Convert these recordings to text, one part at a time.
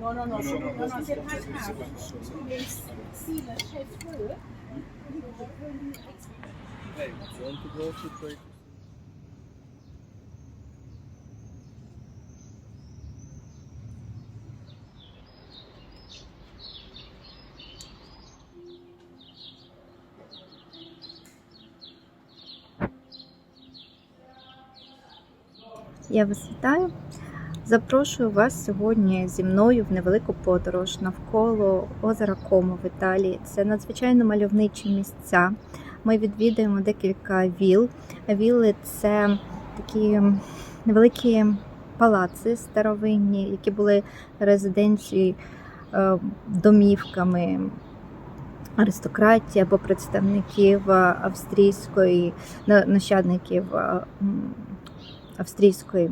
Si le chef veut, je peux lui expliquer. Hey, want to go to trade? Я вас вітаю. Запрошую вас сьогодні зі мною в невелику подорож навколо озера Комо в Італії. Це надзвичайно мальовничі місця. Ми відвідаємо декілька віл. Віли це такі невеликі палаци старовинні, які були резиденції е, домівками аристократії або представників е, австрійської нащадників е, австрійської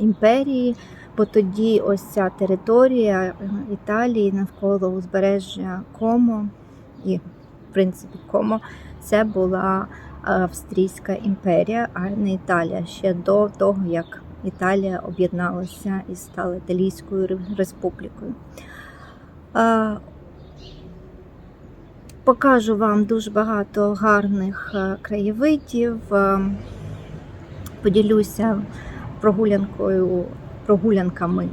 імперії, бо тоді ось ця територія е, Італії навколо узбережжя Комо і, в принципі, Комо це була Австрійська імперія, а не Італія ще до того, як Італія об'єдналася і стала Італійською ре- республікою. Покажу вам дуже багато гарних е, краєвидів. е, Поділюся прогулянкою, прогулянками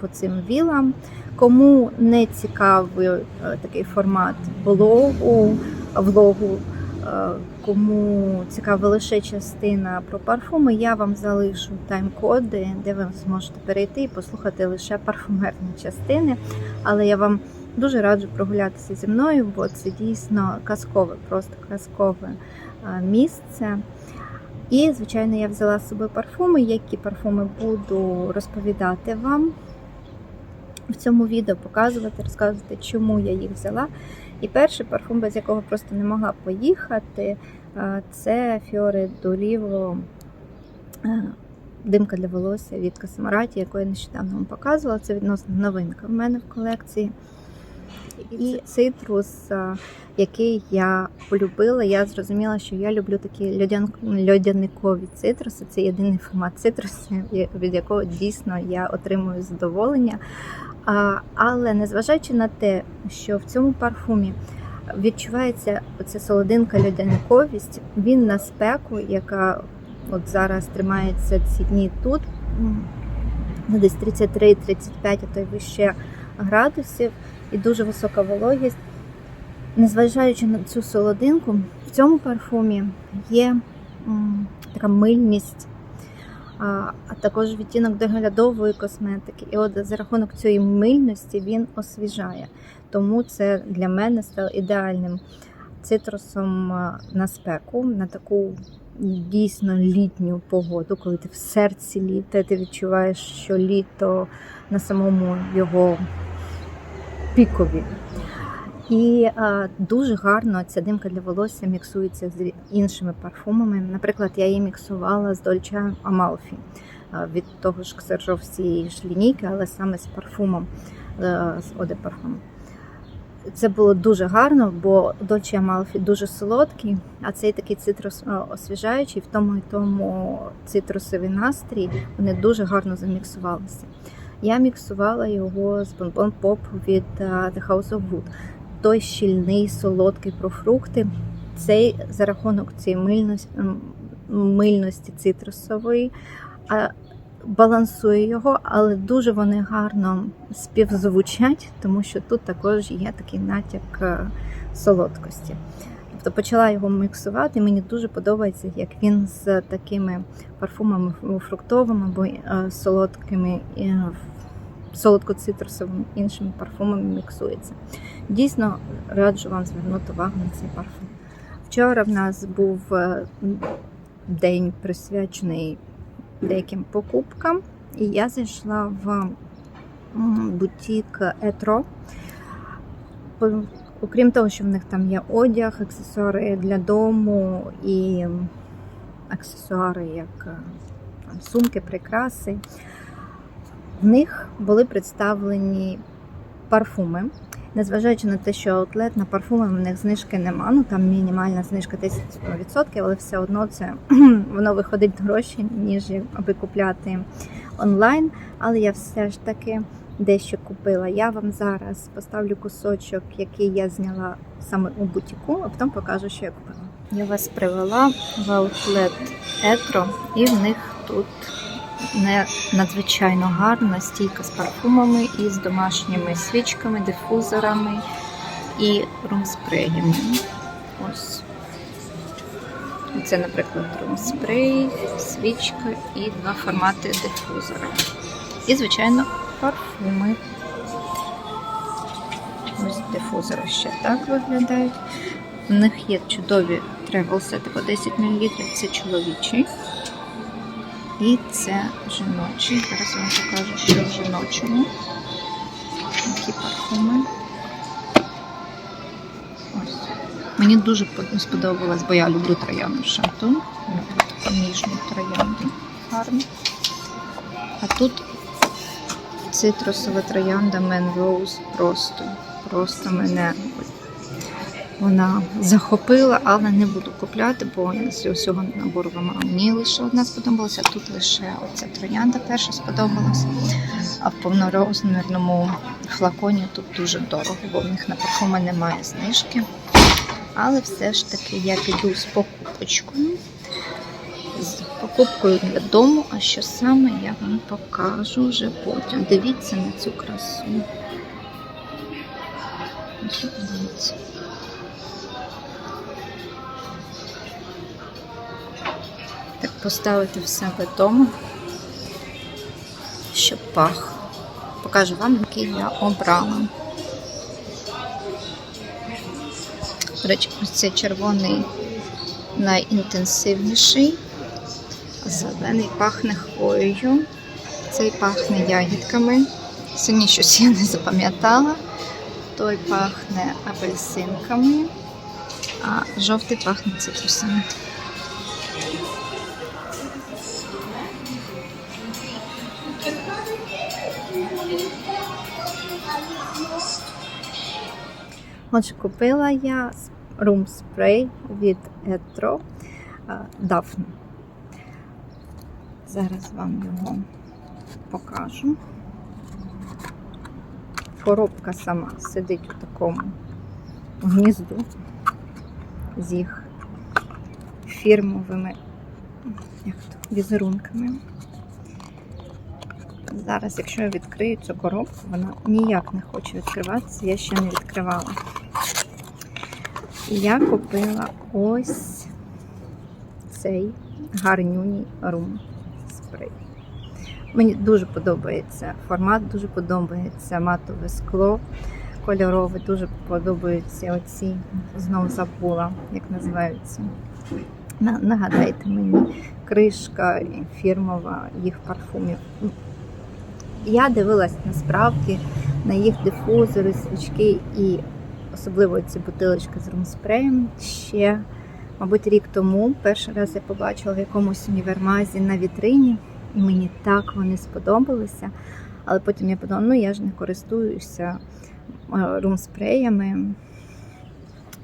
по цим вілам. Кому не цікавий е, такий формат блогу, влогу, е, кому цікава лише частина про парфуми, я вам залишу тайм-коди, де ви зможете перейти і послухати лише парфумерні частини. Але я вам дуже раджу прогулятися зі мною, бо це дійсно казкове, просто казкове е, місце. І, звичайно, я взяла з собою парфуми, які парфуми буду розповідати вам в цьому відео, показувати, розказувати, чому я їх взяла. І перший парфум, без якого просто не могла поїхати, це Fiore d'Olivo е, димка для волосся від Космараті, яку я нещодавно вам показувала. Це відносно новинка в мене в колекції. І цитрус, е, який я полюбила, я зрозуміла, що я люблю такі льодян- льодяникові цитруси. Це єдиний формат цитрусів, від якого дійсно я отримую задоволення. Але незважаючи на те, що в цьому парфумі відчувається оця солодинка льодяниковість, він на спеку, яка от зараз тримається ці дні тут, десь 33-35, а то й вище градусів, і дуже висока вологість. Незважаючи на цю солодинку, в цьому парфумі є така мильність, а, а також відтінок доглядової косметики. І от за рахунок цієї мильності він освіжає. Тому це для мене стало ідеальним цитрусом на спеку, на таку дійсно літню погоду, коли ти в серці літа, ти відчуваєш, що літо на самому його пікові. І е, дуже гарно ця димка для волосся міксується з іншими парфумами. Наприклад, я її міксувала з Dolce Amalfi е, від того ж Ксержов з цієї ж лінійки, але саме з парфумом е, з Оде Парфум. Це було дуже гарно, бо Dolce Amalfi дуже солодкий, а цей такий цитрус освіжаючий, в тому і тому цитрусовий настрій вони дуже гарно заміксувалися. Я міксувала його з Bonbon Pop від е, The House of Wood той щільний, солодкий про фрукти. Цей за рахунок цієї мильності, мильності цитрусової балансує його, але дуже вони гарно співзвучать, тому що тут також є такий натяк е, солодкості. Тобто почала його міксувати. Мені дуже подобається, як він з такими парфумами фруктовими або е, солодкими солодко-цитрусовими іншими парфумами міксується. Дійсно раджу вам звернути увагу на цей парфум. Вчора в нас був е, день присвячений деяким покупкам, і я зайшла в бутік Етро. Окрім того, що в них там є одяг, аксесуари для дому і аксесуари, як е, сумки, прикраси. В них були представлені парфуми. Незважаючи на те, що аутлет на парфуми в них знижки нема, ну там мінімальна знижка 10%, але все одно це воно виходить дорожче, ніж аби купляти онлайн, але я все ж таки дещо купила. Я вам зараз поставлю кусочок, який я зняла саме у бутіку, а потім покажу, що я купила. Я вас привела в аутлет Етро, і в них тут не надзвичайно гарна стійка з парфумами і з домашніми свічками, дифузорами і румспреями. Ось. Це, наприклад, румспрей, свічка і два формати дифузора. І, звичайно, парфуми. Ось дифузори ще так виглядають. У них є чудові тревелсети по 10 мл, це чоловічий. І це жіночий. Зараз вам покажу, що в жіночому. Такі парфуми. Ось. Мені дуже под- сподобалось, бо я люблю троянду шантун. Таку ніжну троянду. Гарно. А тут цитрусова троянда Man Rose просто. Просто мене вона захопила, але не буду купляти, бо з усього набору мені лише одна сподобалася, тут лише оця троянда перша сподобалась. А в повнорозмірному флаконі тут дуже дорого, бо в них на парфуми немає знижки. Але все ж таки я піду з покупочкою. З покупкою для дому, а що саме я вам покажу вже потім. Дивіться на цю красу. Ось Так поставити в себе вдома, щоб пах. Покажу вам, який я обрала. До речі, ось цей червоний найінтенсивніший. Зелений пахне хвоєю. Цей пахне ягідками. Сьогодні щось я не запам'ятала. Той пахне апельсинками, а жовтий пахне цитрусами. Отже, купила я рум спрей від Etro Daphne. Зараз вам його покажу. Коробка сама сидить у такому гнізду з їх фірмовими як то, візерунками. Зараз, якщо я відкрию цю коробку, вона ніяк не хоче відкриватися, я ще не відкривала. Я купила ось цей гарнюній рум спрей. Мені дуже подобається формат, дуже подобається матове скло кольорове, дуже подобаються оці, знову забула, як називаються. Нагадайте мені, кришка фірмова їх парфумів. Я дивилась насправді на їх дифузори, свічки і особливо ці бутилочки з румспреєм ще, мабуть, рік тому. Перший раз я побачила в якомусь універмазі на вітрині, і мені так вони сподобалися. Але потім я подумала, ну я ж не користуюся е, румспреями.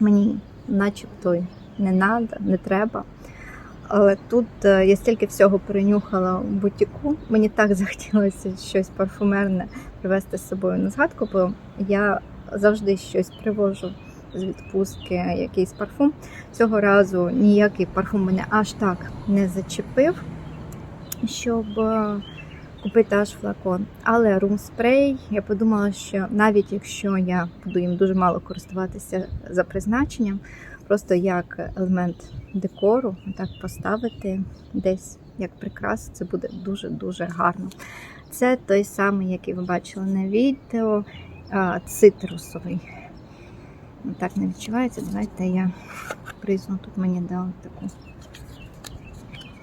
Мені начебто не надо, не треба. Але тут е, я стільки всього перенюхала в бутіку. Мені так захотілося щось парфумерне привезти з собою на згадку, бо я завжди щось привожу з відпустки, якийсь парфум. Цього разу ніякий парфум мене аж так не зачепив, щоб е, купити аж флакон. Але румспрей, я подумала, що навіть якщо я буду їм дуже мало користуватися за призначенням, просто як елемент декору, так поставити десь як прикрас, це буде дуже-дуже гарно. Це той самий, який ви бачили на відео, цитрусовий. Ну, Так не відчувається. Давайте я призму. Тут мені дали таку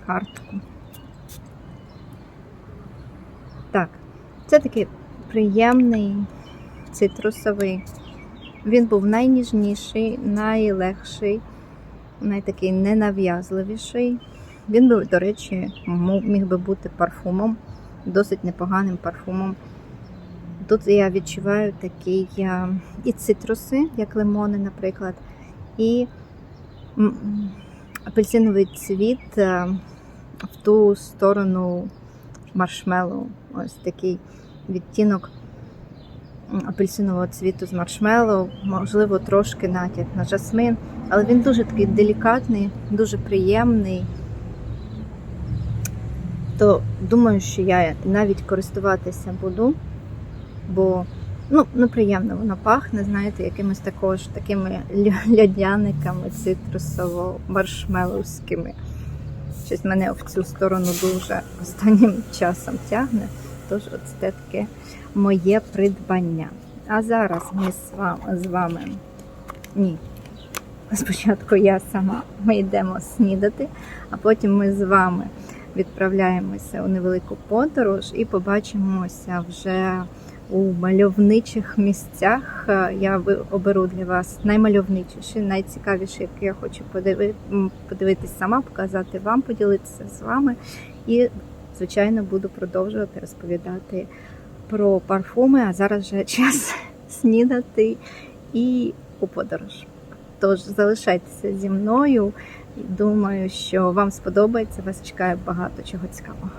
картку. Так, це такий приємний цитрусовий. Він був найніжніший, найлегший, найтакий ненав'язливіший. Він би, до речі, міг би бути парфумом, досить непоганим парфумом. Тут я відчуваю такі і цитруси, як лимони, наприклад, і апельсиновий цвіт в ту сторону маршмеллоу. Ось такий відтінок апельсинового цвіту з маршмеллоу, можливо, трошки натяк на жасмин, але він дуже такий делікатний, дуже приємний. То думаю, що я навіть користуватися буду, бо ну, ну приємно воно пахне, знаєте, якимось також такими льодяниками цитрусово-маршмеловськими. Щось мене в цю сторону дуже останнім часом тягне. Тож от це таке моє придбання. А зараз ми з вами, з вами ні. Спочатку я сама. Ми йдемо снідати, а потім ми з вами відправляємося у невелику подорож і побачимося вже у мальовничих місцях. Е, Я оберу для вас наймальовничіші, найцікавіші, які я хочу подиви- м, подивитись сама, показати вам, поділитися з вами. І, звичайно, буду продовжувати розповідати про парфуми. А зараз вже час снідати і у подорож. Тож залишайтеся зі мною. Думаю, що вам сподобається. Вас чекає багато чого цікавого.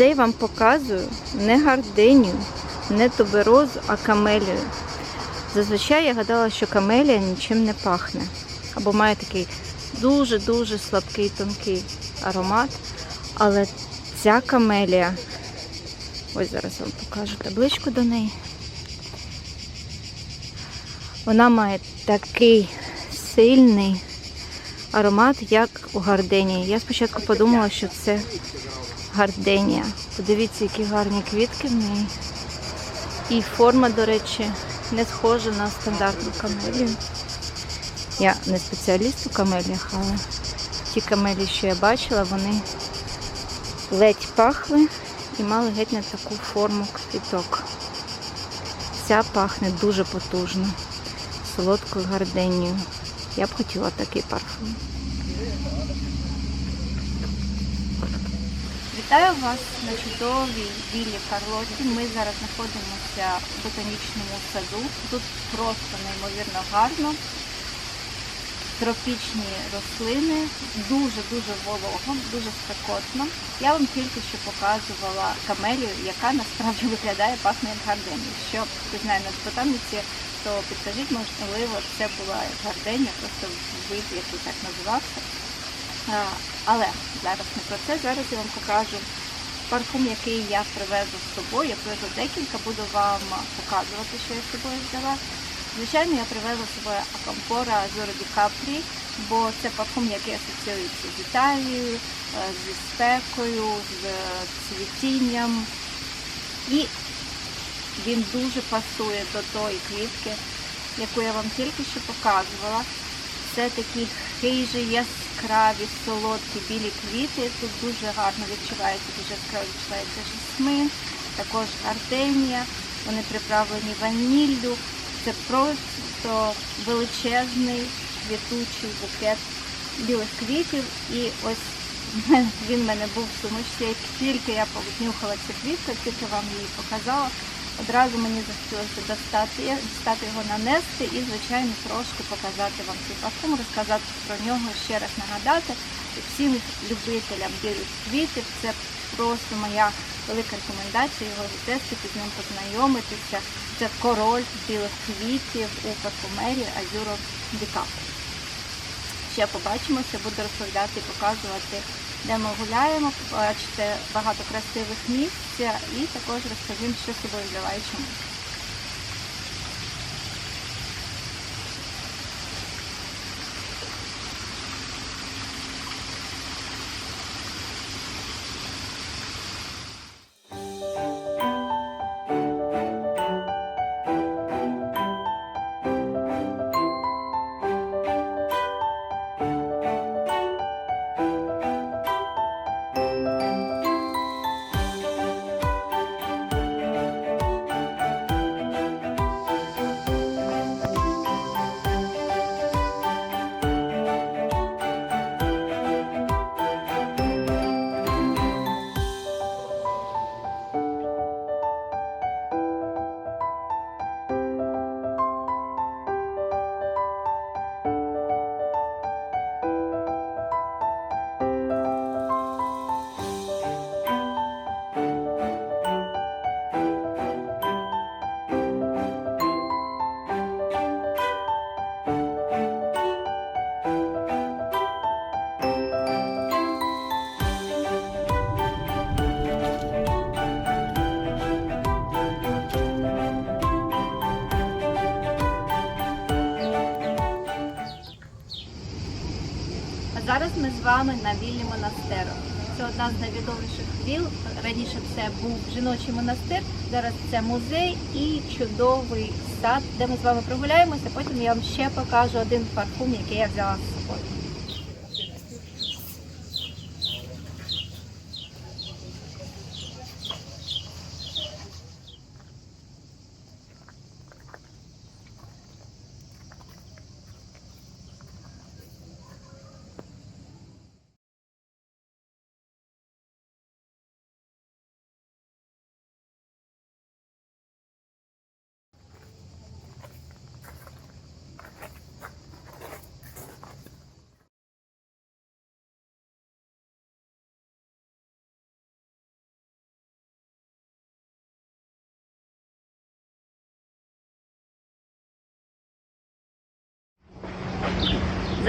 Це я вам показую не гарденію, не туберозу, а камелію. Зазвичай я гадала, що камелія нічим не пахне. Або має такий дуже-дуже слабкий тонкий аромат. Але ця камелія, ось зараз вам покажу табличку до неї. Вона має такий сильний аромат, як у гарденії. Я спочатку подумала, що це гарденія. Подивіться, які гарні квітки в неї. І форма, до речі, не схожа на стандартну камелію. Я не спеціаліст у камеліях, але ті камелії, що я бачила, вони ледь пахли і мали геть не таку форму квіток. Ця пахне дуже потужно, солодкою гарденією. Я б хотіла такий парфум. Вітаю вас на чудовій віллі Карлоті. Ми зараз знаходимося в ботанічному саду. Тут просто неймовірно гарно. Тропічні рослини, дуже-дуже волого, дуже спекотно. Я вам тільки що показувала камелію, яка насправді виглядає пахне як гарденія. Що хтось знає на ботаниці, то підкажіть, можливо, це була гарденія, просто вид, який так називався. Але зараз не про це. Зараз я вам покажу парфум, який я привезу з собою. Я привезу декілька, буду вам показувати, що я з собою взяла. Звичайно, я привезла з собою Акампора Азоро Ді Капрі, бо це парфум, який асоціюється з Італією, е, зі спекою, з цвітінням. І він дуже пасує до тої квітки, яку я вам тільки що показувала. Це такі хижі, яскраві, солодкі білі квіти. Тут дуже гарно відчувається, дуже яскраво відчувається жасмин, також гарденія. Вони приправлені ваніллю. Це просто величезний квітучий букет білих квітів. І ось він в мене був в сумочці. Тільки я понюхала цю квітку, тільки вам її показала. Одразу мені захотілося достати, достати його нанести і, звичайно, трошки показати вам цей парфум, розказати про нього, ще раз нагадати. Всім любителям білих квітів це просто моя велика рекомендація його тестити, з ним познайомитися. Це король білих квітів у парфумерії Азюро Дікап. Ще побачимося, буду розповідати і показувати де ми гуляємо, побачите багато красивих місць і також розповім, що з собою взяла чому. Одна з найвідоміших віл. Раніше це був жіночий монастир, зараз це музей і чудовий сад, де ми з вами прогуляємося. Потім я вам ще покажу один парфум, який я взяла з собою.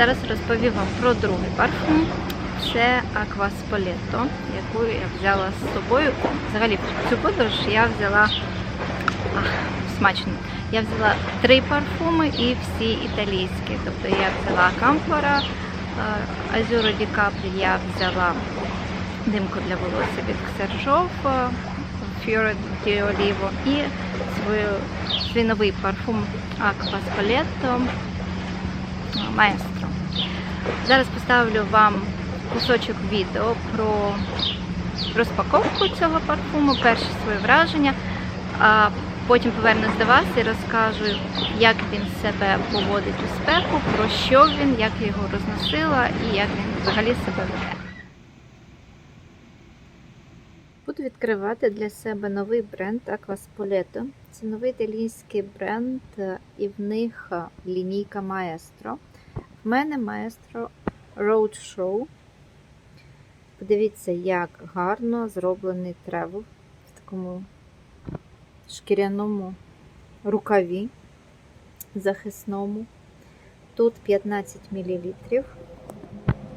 Зараз розповім вам про другий парфум. Це Aqua яку я взяла з собою. Взагалі цю подорож я взяла ах, смачно. Я взяла три парфуми і всі італійські. Тобто я взяла Камфора, Азюро Ді Капрі, я взяла димку для волосся від Ксержов, Fiore di Olivo і свою, свій новий парфум Aqua Маестро. Зараз поставлю вам кусочок відео про розпаковку цього парфуму, перші свої враження, а потім повернусь до вас і розкажу, як він себе поводить у спеку, про що він, як я його розносила і як він взагалі себе веде. Буду відкривати для себе новий бренд Aquaspoleto. Це новий італійський бренд, і в них лінійка Maestro. В мене Maestro Roadshow. Подивіться, як гарно зроблений тревел в такому шкіряному рукаві захисному. Тут 15 мл.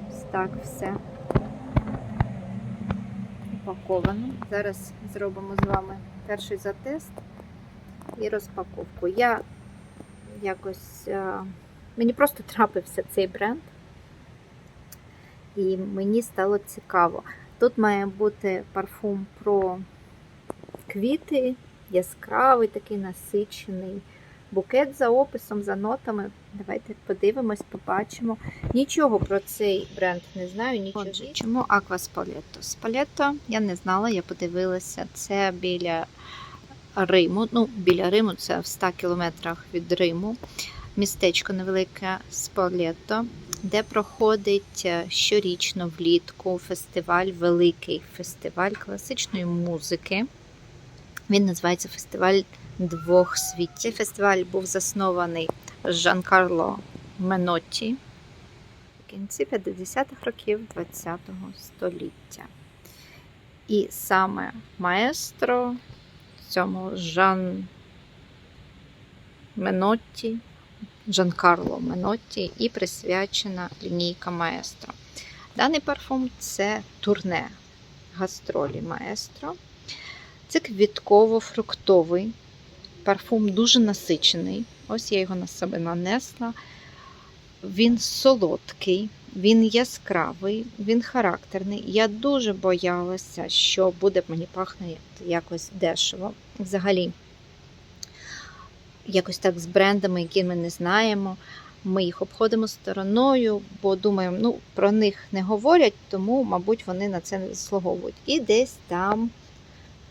Ось так все упаковано. Зараз зробимо з вами перший затест і розпаковку. Я якось е, мені просто трапився цей бренд, і мені стало цікаво. Тут має бути парфум про квіти, яскравий, такий насичений. Букет за описом, за нотами. Давайте подивимось, побачимо. Нічого про цей бренд не знаю. Нічого. Отже, чому Aqua Spoleto? Spoleto я не знала, я подивилася. Це біля Риму. Ну, біля Риму, це в 100 кілометрах від Риму. Містечко невелике Сполето, де проходить е, щорічно влітку фестиваль, великий фестиваль класичної музики. Він називається Фестиваль двох світів. Цей фестиваль був заснований Жан-Карло Менотті в кінці 50-х років ХХ століття. І саме маестро цьому Жан Менотті, Жан-Карло Менотті і присвячена лінійка маестро. Даний парфум це турне гастролі маестро. Це квітково-фруктовий парфум, дуже насичений. Ось я його на себе нанесла. Він солодкий, він яскравий, він характерний. Я дуже боялася, що буде мені пахнути якось дешево. Взагалі, якось так з брендами, які ми не знаємо. Ми їх обходимо стороною, бо думаємо, ну про них не говорять, тому, мабуть, вони на це не заслуговують. І десь там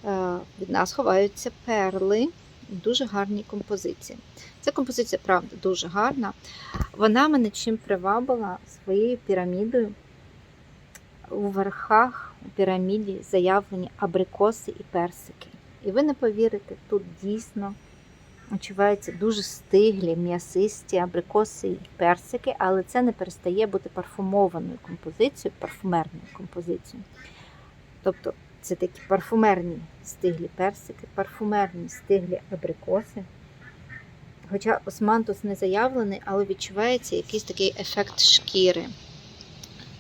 е, від нас ховаються перли, дуже гарні композиції. Ця композиція, правда, дуже гарна. Вона мене чим привабила своєю пірамідою. У верхах у піраміді заявлені абрикоси і персики. І ви не повірите, тут дійсно Очуваються дуже стиглі, м'ясисті абрикоси і персики, але це не перестає бути парфумованою композицією, парфумерною композицією. Тобто це такі парфумерні стиглі персики, парфумерні стиглі абрикоси. Хоча османтус не заявлений, але відчувається якийсь такий ефект шкіри.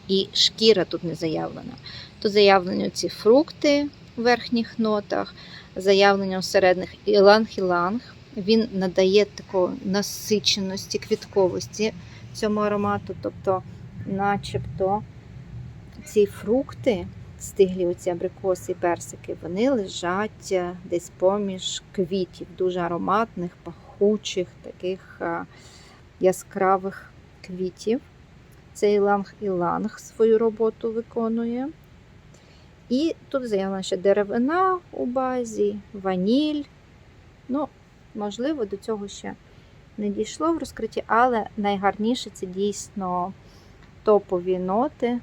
І шкіра тут не заявлена. Тут заявлені ці фрукти в верхніх нотах, заявлені у середніх іланг-іланг. Він надає такої насиченості, квітковості цьому аромату. Тобто, начебто, ці фрукти, стиглі оці абрикоси і персики, вони лежать е, десь поміж квітів, дуже ароматних, пахучих, таких е, яскравих квітів. Цей ланг-іланг свою роботу виконує. І тут заявлена ще деревина у базі, ваніль. Ну, Можливо, до цього ще не дійшло в розкритті, але найгарніше це дійсно топові ноти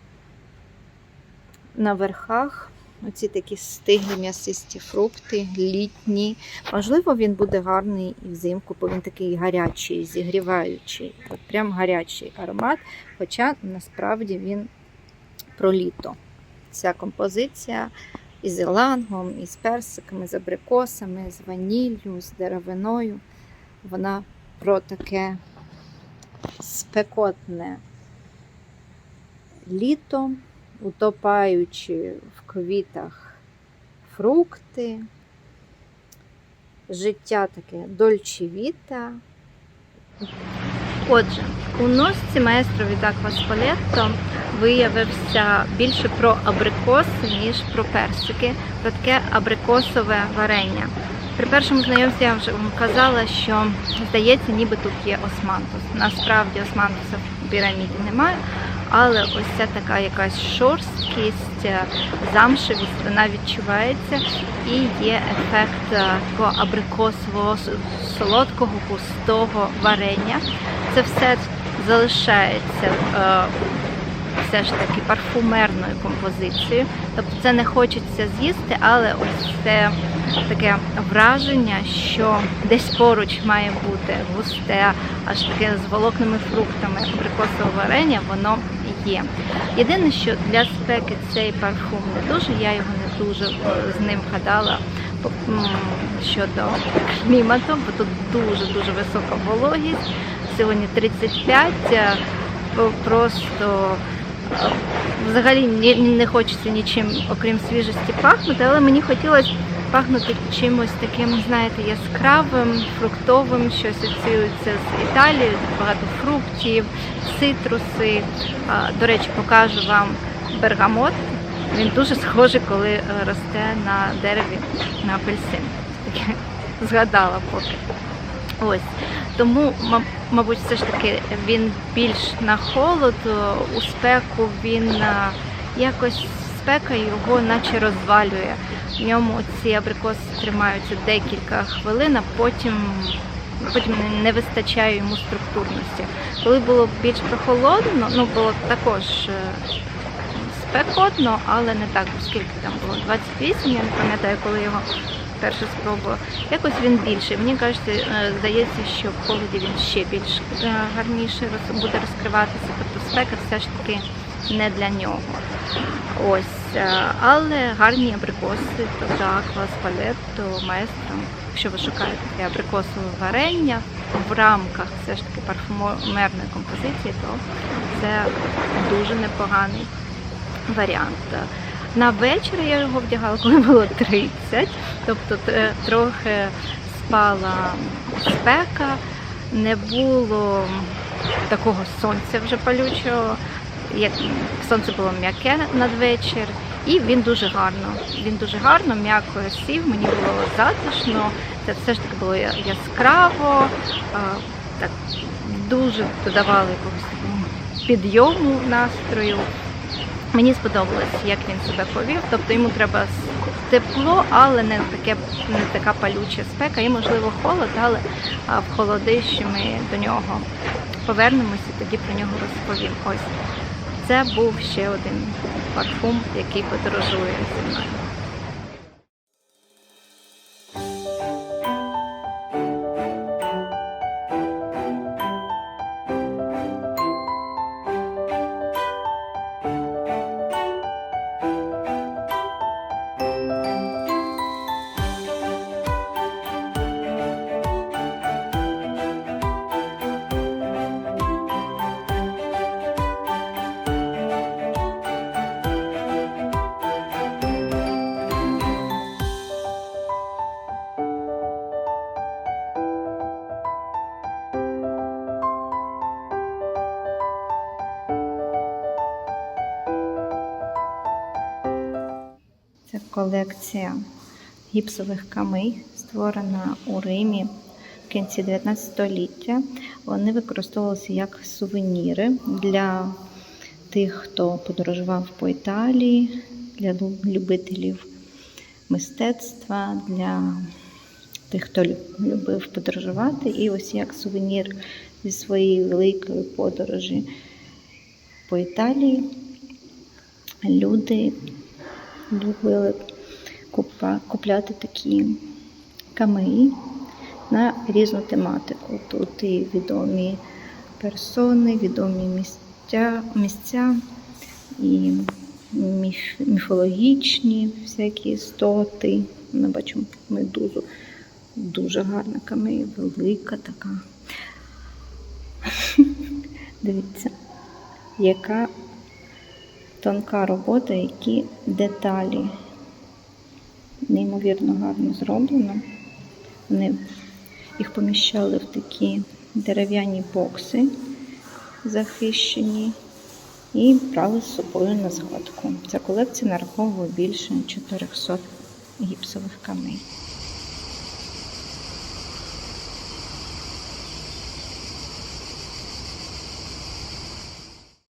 на верхах. Оці такі стиглі м'ясисті фрукти, літні. Можливо, він буде гарний і взимку, бо він такий гарячий, зігріваючий. От прям гарячий аромат. Хоча насправді він про літо. Ця композиція із ілангом, із персиками, з абрикосами, з ваніллю, з деревиною. Вона про таке спекотне літо, утопаючи в квітах фрукти, життя таке дольчевіта. Отже, у носці маестро від Акваспалетто виявився більше про абрикоси, ніж про персики, про таке абрикосове варення. При першому знайомстві я вже вам казала, що здається, ніби тут є османтус. Насправді османтуса в піраміді немає, але ось ця така якась шорсткість, замшевість, вона відчувається і є ефект е, такого абрикосового солодкого густого варення. Це все залишається е, все ж таки парфумерною композицією. Тобто це не хочеться з'їсти, але ось це таке враження, що десь поруч має бути густе, аж таке з волокними фруктами абрикосове варення, воно є. Єдине, що для спеки цей парфум не дуже, я його не дуже е, з ним гадала щодо клімату, бо тут дуже-дуже висока вологість. Сьогодні 35, е, просто взагалі не хочеться нічим, окрім свіжості, пахнути, але мені хотілося пахнути чимось таким, знаєте, яскравим, фруктовим, що асоціюється з Італією, багато фруктів, цитруси. До речі, покажу вам бергамот. Він дуже схожий, коли е, росте на дереві на апельсин. Таке згадала поки. Ось. Тому, ма- мабуть, все ж таки він більш на холод, е, у спеку він е, якось спека його наче розвалює. В ньому ці абрикоси тримаються декілька хвилин, а потім, потім не- вистачає йому структурності. Коли було більш прохолодно, ну було також е, спекотно, але не так, скільки там було 28, я не пам'ятаю, коли його перше спробувала. Якось він більший. Мені кажеться, е, здається, що в холоді він ще більш е, гарніше буде розкриватися. Тобто спека все ж таки не для нього. Ось, е, але гарні абрикоси, тобто аква спалетто, маестро. Якщо ви шукаєте абрикосове варення в рамках все ж таки парфумерної композиції, то це дуже непоганий варіант. На вечір я його вдягала, коли було 30, тобто е, трохи спала спека, не було такого сонця вже палючого. Сонце було м'яке надвечір, і він дуже гарно. Він дуже гарно, м'яко сів, мені було затишно. Це все ж таки було яскраво, так дуже додавало якогось підйому настрою. Мені сподобалось, як він себе повів. Тобто йому треба тепло, але не таке не така палюча спека, і можливо холод, але в холодищі ми до нього повернемося, тоді про нього розповім. Ось це був ще один парфум, який подорожує зі мною. Колекція гіпсових камей, створена у Римі в кінці 19 століття. Вони використовувалися як сувеніри для тих, хто подорожував по Італії, для любителів мистецтва, для тих, хто любив подорожувати. І ось як сувенір зі своєї великої подорожі по Італії люди любили купляти такі камеї на різну тематику. Тут і відомі персони, відомі місця, місця і міф, міфологічні всякі істоти. Ми бачимо медузу. Дуже гарна камея, велика така. Дивіться, яка тонка робота, які деталі неймовірно гарно зроблено. Вони їх поміщали в такі дерев'яні бокси захищені і брали з собою на згадку. Ця колекція нараховує більше 400 гіпсових камей.